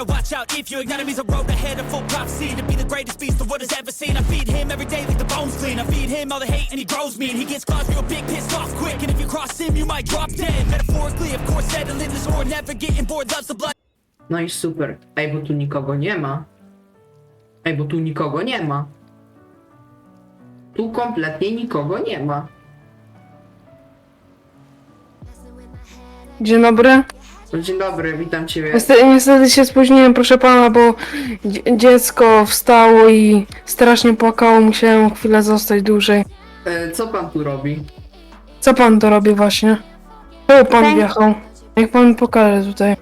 better watch out if your enemy's a road ahead of full prophecy to be the greatest beast the world has ever seen. I feed him every day like the bones clean. I feed him all the hate and he grows me and he gets claws real big, pissed off quick. And if you cross him, you might drop dead. Metaphorically, of course, settling this war, never getting bored, loves the blood. No i super. Ej, bo tu nikogo nie ma. Ej, bo tu nikogo nie ma. Tu kompletnie nikogo nie ma. Dzień dobry. No, Dzień dobry, witam ciebie. Niestety, niestety się spóźniłem, proszę pana, bo dzie- dziecko wstało i strasznie płakało. Musiałem chwilę zostać dłużej. E, co pan tu robi? Co pan to robi właśnie? Tu pan Thank- wjechał. Niech pan mi pokaże tutaj.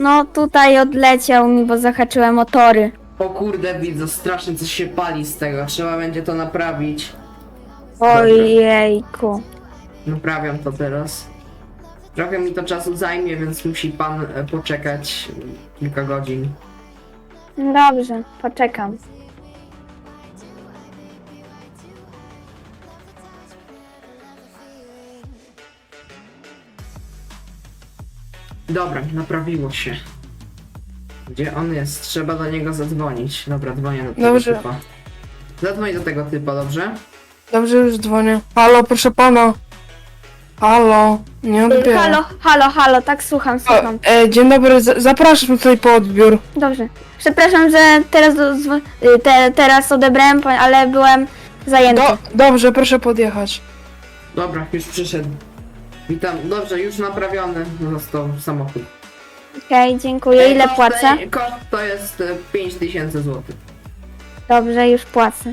No tutaj odleciał mi, bo zahaczyłem o tory. O kurde, widzę, strasznie coś się pali z tego. Trzeba będzie to naprawić. Ojejku. Naprawiam to teraz. Trochę mi to czasu zajmie, więc musi pan e, poczekać kilka godzin. Dobrze, poczekam. Dobra, naprawiło się. Gdzie on jest? Trzeba do niego zadzwonić. Dobra, dzwonię do tego Dobrze. typa. Zadzwoń do tego typa, dobrze? Dobrze, już dzwonię. Halo, proszę pana. Halo, nie odbieram. Halo, halo, halo, tak słucham, O, słucham. e, dzień dobry, zapraszam tutaj po odbiór. Dobrze. Przepraszam, że teraz, y, te, teraz odebrałem, ale byłem zajęty. Do, dobrze, proszę podjechać. Dobra, już przyszedł. Witam. Dobrze, już naprawiony został samochód. Okej, dziękuję. Ile Koszt- płacę? Koszt to jest e, 5000 zł. Dobrze, już płacę.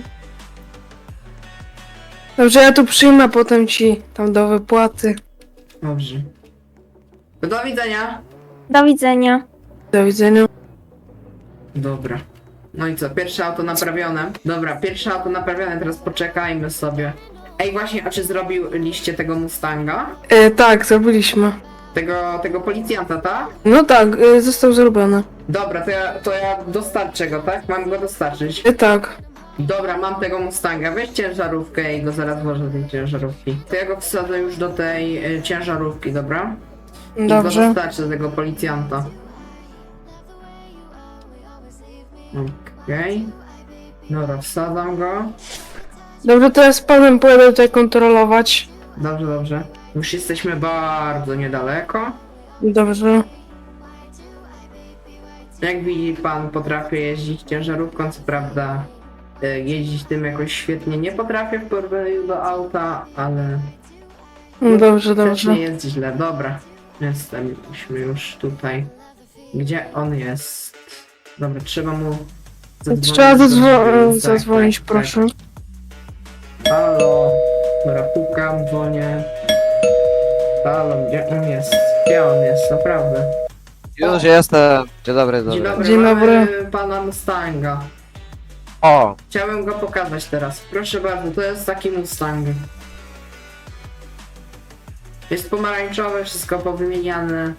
Dobrze, ja tu przyjmę potem ci tam do wypłaty. Dobrze. Do widzenia. Do widzenia. Do widzenia. Dobra. No i co, pierwsze auto naprawione. Dobra, pierwsze auto naprawione, teraz poczekajmy sobie. Ej, właśnie, a czy zrobił liście tego Mustanga? E, tak, zrobiliśmy. Tego, tego policjanta, tak? No tak, e, został zrobiony. Dobra, to ja, to ja dostarczę go, tak? Mam go dostarczyć. E, tak. Dobra, mam tego Mustanga. Weź ciężarówkę i go zaraz włożę do tej ciężarówki. To ja go wsadzę już do tej y, ciężarówki, dobra? I go Dobrze. dostarczę do tego policjanta. Okej. Dobra, wsadzam go. Dobrze, to ja z panem pojadę tutaj kontrolować. Dobrze, dobrze. Już jesteśmy bardzo niedaleko. Dobrze. Jak widzi pan, potrafię jeździć ciężarówką, co prawda jeździć tym jakoś świetnie nie potrafię w porównaniu do auta, ale No dobrze, też dobrze. nie jest źle. Dobra, jesteśmy już tutaj. Gdzie on jest? Dobra, trzeba mu zadzwonić. Trzeba zadzwo-. Tak, zadzwonić, tak, proszę. Tak. Halo, dobra, pukam, dzwonię. Halo, gdzie on jest? Gdzie on jest, naprawdę? Już jestem. Dzień dobry, Dzień dobry. dobry, Dzień mamy pana Mustanga. O, Chciałem go pokazać teraz. Proszę bardzo, to jest taki Mustang. Jest pomarańczowe, wszystko powymieniane.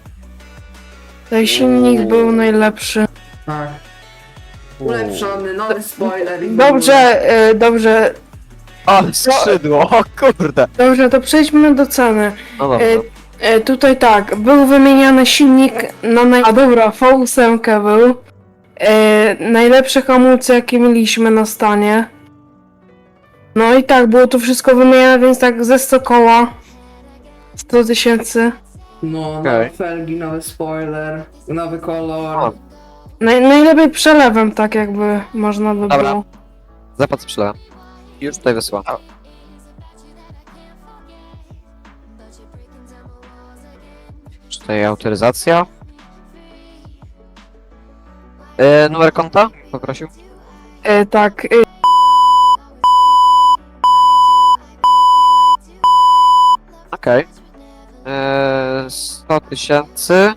Ten silnik był najlepszy. Tak. Ulepszony, nowy spoiler. i w Dobrze, e, dobrze, o, skrzydło, o kurde. dobrze, to przejdźmy do ceny. No E, e, tutaj tak, był wymieniany silnik na naj... A dobra, V8 był. E, najlepsze hamulce jakie mieliśmy na stanie. No i tak, było to wszystko wymieniane, więc tak ze 100 koła. 100 tysięcy. No, nowe Okej. felgi, nowy spoiler, nowy kolor. Naj, najlepiej przelewem, tak jakby można by Dobra. było. Zapłat sprzedałem. Już tutaj wysyłam. Czy tutaj autoryzacja? E, numer konta? Poprosił. E, tak, e, Okej. E, 100 tysięcy.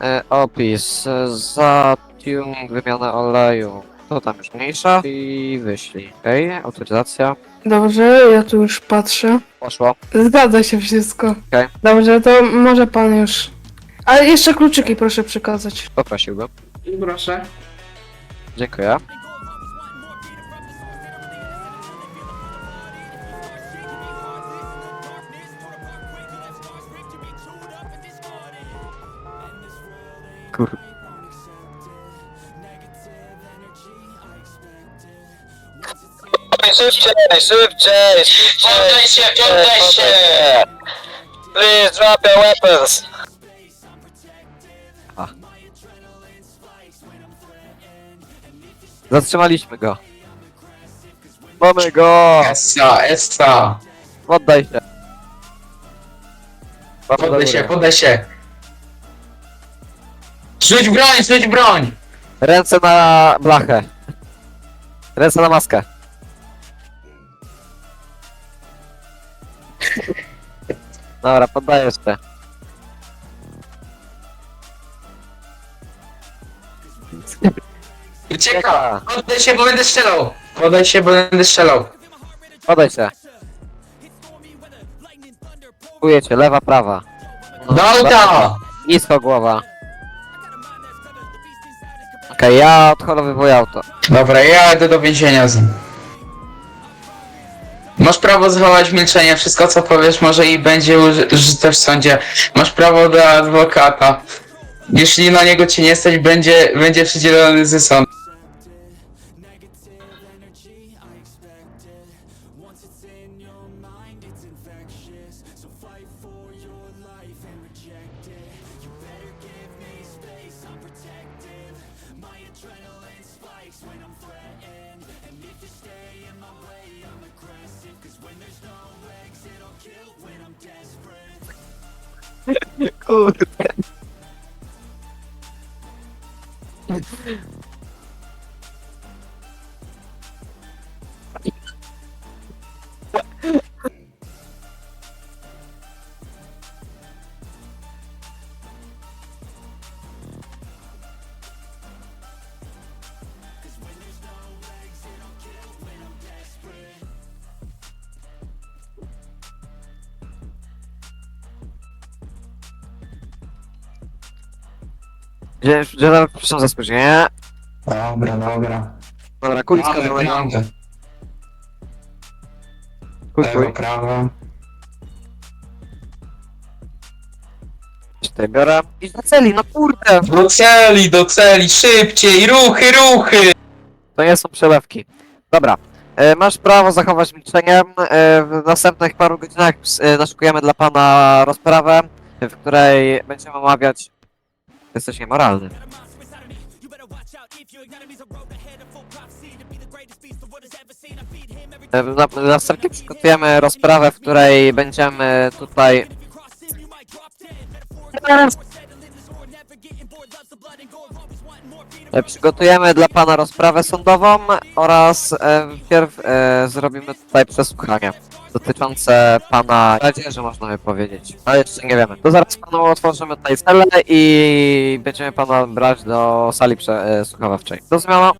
E, opis. E, Za tuning, wymiana oleju. To tam już mniejsza. I wyślij. Okej, autoryzacja. dobrze, ja tu już patrzę. Poszło. Zgadza się wszystko. Okej. Dobrze, to może pan już. Ale jeszcze kluczyki proszę przekazać. Poprosiłbym. Proszę. Dziękuję. Kur... Szybciej, szybciej, szybciej! Poddaj się, poddaj się! Please drop your weapons! Zatrzymaliśmy go. Mamy go! Essa, essa! Poddaj się. Poddaj się, poddaj się! Rzuć broń, rzuć broń! Ręce na blachę. Ręce na maskę. Dobra, poddaję się. Ucieka! Poddaj się, bo będę strzelał! Poddaj się, bo będę strzelał! Podaj się. Czuję cię, lewa, prawa. Do auta! Nisko głowa. Okej, ja odholowywuję auto. Dobra, ja jadę do więzienia z nim. Masz prawo zachować milczenie, wszystko co powiesz może i będzie uży- użyte w sądzie. Masz prawo do adwokata. Jeśli na niego ci nie stać, będzie, będzie przydzielony ze sądu. when I'm threatened. And if you stay in my way, I'm aggressive. Cause when there's no I'll kill when I'm desperate. Oh. gdzie nawet proszę za spóźnienie. Dobra, dobra. Dobra, kuliska Mamy piątkę. Kuj, Lewo, kuj. prawo. Tutaj biorę. I do celi, no kurde! Do celi, do celi, szybciej, ruchy, ruchy! To nie są przelewki. Dobra. E, masz prawo zachować milczenie. E, w następnych paru godzinach e, naszykujemy dla pana rozprawę, w której będziemy omawiać... Jesteś niemoralny. E, Na, następnie przygotujemy rozprawę, w której będziemy tutaj... E, Przygotujemy dla pana rozprawę sądową oraz e, wpierw e, zrobimy tutaj przesłuchanie dotyczące pana kradzieży, można by powiedzieć. Ale jeszcze nie wiemy. To zaraz panu otworzymy tutaj celę i będziemy pana brać do sali przesłuchawawczej. Zrozumiano?